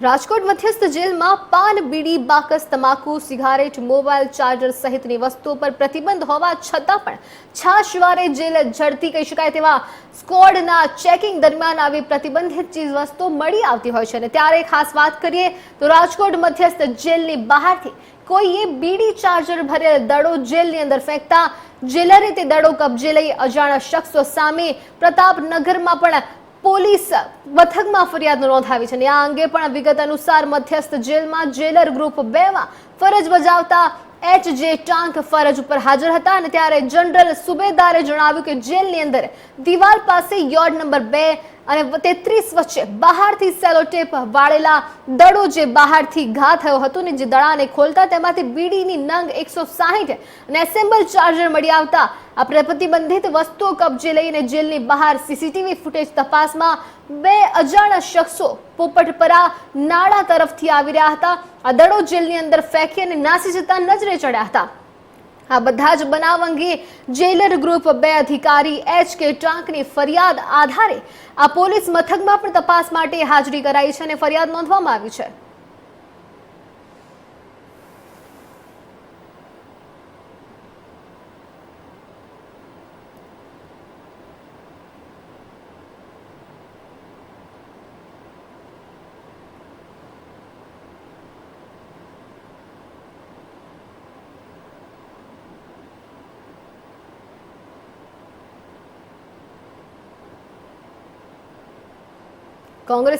રાજકોટ મધ્યસ્થ જેલમાં પાન, બીડી, બાકસ, તમાકુ, સિગારેટ, મોબાઈલ ચાર્જર સહિતની વસ્તુઓ પર પ્રતિબંધ હોવા છતાં પણ છાશવારે જેલ ઝડપી કહી શકાય તેવા સ્કોડના ચેકિંગ દરમિયાન આવી પ્રતિબંધિત ચીજ વસ્તુઓ મળી આવતી હોય છે. અને ત્યારે ખાસ વાત કરીએ તો રાજકોટ મધ્યસ્થ જેલની બહારથી કોઈએ બીડી ચાર્જર ભરેલ દડો જેલની અંદર ફેંકતા જેલરે તે દડો કબજે લઈ અજાણ્યા શખ્સો સામે પ્રતાપનગરમાં પણ પોલીસ મથકમાં ફરિયાદ નોંધાવી છે અને આ અંગે પણ વિગત અનુસાર મધ્યસ્થ જેલમાં જેલર ગ્રુપ બે માં ફરજ બજાવતા એચ જે ટાંક ફરજ ઉપર હાજર હતા અને ત્યારે જનરલ સુબેદારે જણાવ્યું કે જેલની અંદર દિવાલ પાસે યોર્ડ નંબર બે અને તેત્રીસ વચ્ચે બહારથી સેલોટેપ વાળેલા દડો જે બહારથી ઘા થયો હતો ને જે દડાને ખોલતા તેમાંથી બીડીની નંગ એકસો સાહીઠ અને એસેમ્બલ ચાર્જર મળી આવતા આ પ્રતિબંધિત વસ્તુઓ કબજે લઈને જેલની બહાર સીસીટીવી ફૂટેજ તપાસમાં બે અજાણા શખ્સો પોપટપરા નાળા તરફથી આવી રહ્યા હતા. આ દડો જેલની અંદર ફેંકી અને નાસી જતા નજરે ચડ્યા હતા. આ બધા જ બનાવ અંગે જેલર ગ્રુપ બે અધિકારી એચ કે ટાંકની ફરિયાદ આધારે આ પોલીસ મથકમાં પણ તપાસ માટે હાજરી કરાઈ છે અને ફરિયાદ નોંધવામાં આવી છે. Congress